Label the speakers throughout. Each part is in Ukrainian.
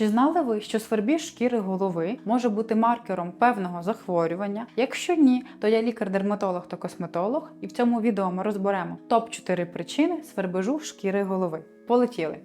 Speaker 1: Чи знали ви, що свербіж шкіри голови може бути маркером певного захворювання? Якщо ні, то я лікар-дерматолог та косметолог, і в цьому відео ми розберемо топ-4 причини свербежу шкіри голови. Полетіли!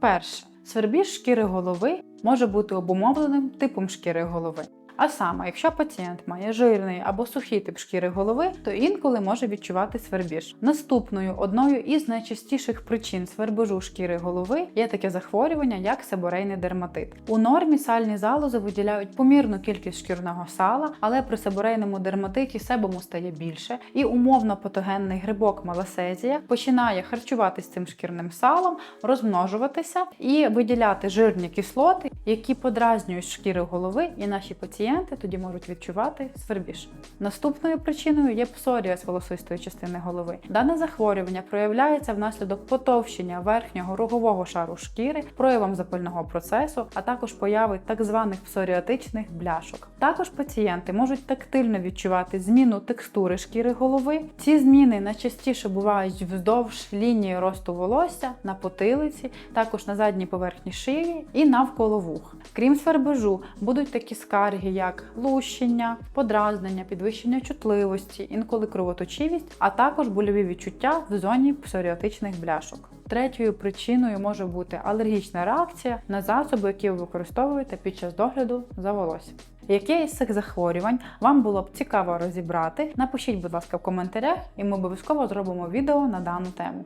Speaker 1: Перше. Свербіж шкіри голови може бути обумовленим типом шкіри голови. А саме, якщо пацієнт має жирний або сухий тип шкіри голови, то інколи може відчувати свербіж. Наступною одною із найчастіших причин свербежу шкіри голови є таке захворювання, як себорейний дерматит. У нормі сальні залози виділяють помірну кількість шкірного сала, але при себорейному дерматиті себому стає більше, і умовно патогенний грибок маласезія починає харчуватися цим шкірним салом, розмножуватися і виділяти жирні кислоти, які подразнюють шкіри голови, і наші пацієнти тоді можуть відчувати свербіж. Наступною причиною є псоріаз волосистої частини голови. Дане захворювання проявляється внаслідок потовщення верхнього рогового шару шкіри, проявом запального процесу, а також появи так званих псоріатичних бляшок. Також пацієнти можуть тактильно відчувати зміну текстури шкіри голови. Ці зміни найчастіше бувають вздовж лінії росту волосся на потилиці, також на задній поверхні шиї і навколо вух. Крім свербежу, будуть такі скарги, як лущення, подразнення, підвищення чутливості, інколи кровоточивість, а також больові відчуття в зоні псоріатичних бляшок. Третьою причиною може бути алергічна реакція на засоби, які ви використовуєте під час догляду за волоссям. Яке із цих захворювань вам було б цікаво розібрати? Напишіть, будь ласка, в коментарях, і ми обов'язково зробимо відео на дану тему.